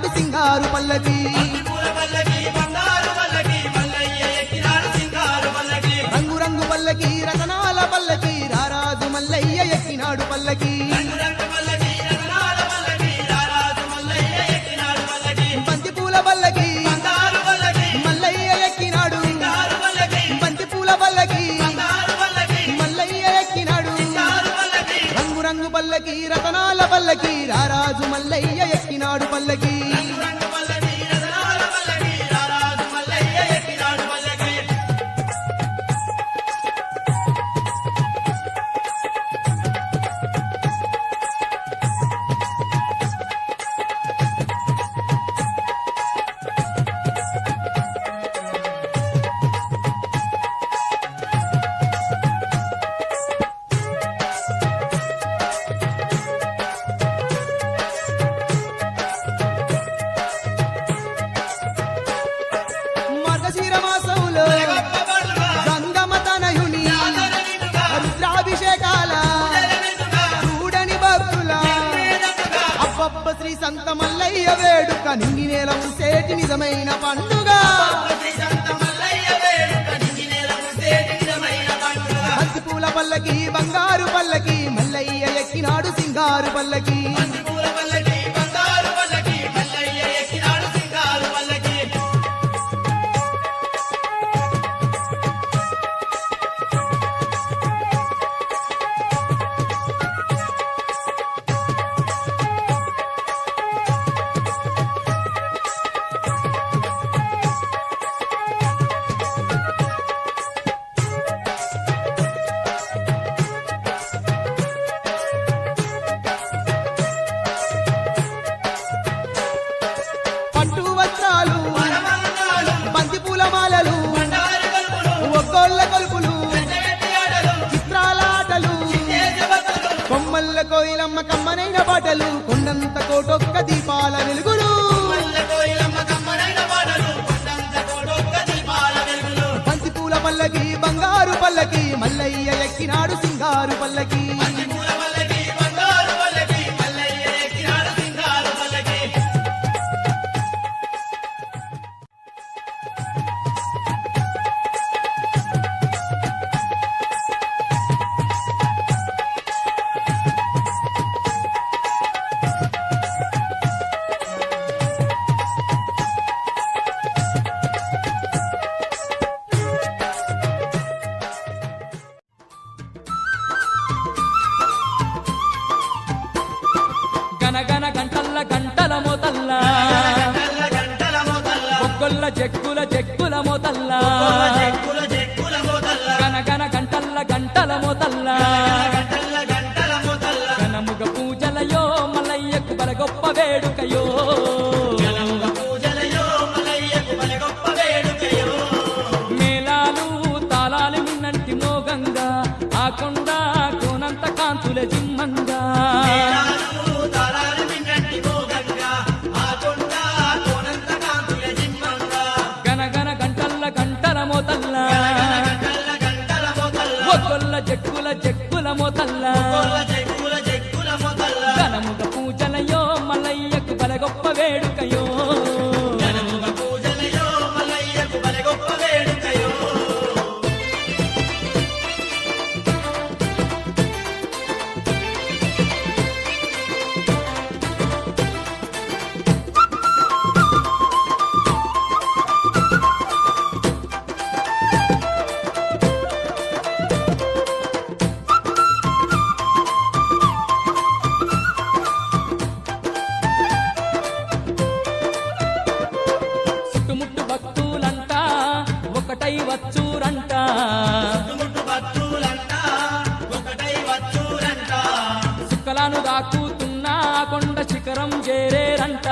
ఎక్కినాడు సింగారు పల్లకి. రంగురంగు పల్లకి రతనాల పల్లకి రారాజు మల్లయ్య ఎక్కినాడు పల్లకి. బంతిపూల పల్లకి రతనాల పల్లకి రారాజు మల్లయ్య వేడుక నింగి సేటి నిజమైన పండుగ. పూల పల్లకి బంగారు పల్లకి మల్లయ్య ఎక్కినాడు సింగారు పల్లకి. కొమ్మల్ల కోయిలమ్మ కమ్మనైన పాటలు కొండంత కోటొక్క దీపాల వెలుగులు. బంతి పూల పల్లకి బంగారు పల్లకి మల్లయ్య ఎక్కినాడు సింగారు పల్లకి. గంటల మోతల్ల ఒక్కొల్ల చెక్కుల చెక్కుల మోతల్ల గనగన గంటల్ల గంటల మోతల్ల గనముగ పూజలయో మల్లయ్యకు బల గొప్ప వేడుకయో. ఒక్కొల్ల చెక్కుల చెక్కుల మోతల్ల గనముగ పూజలయో మల్లయ్యకు బల గొప్ప వేడుకయో. సుక్కలను దాక్కుతున్నా కొండ శిఖరం చేరేరంట.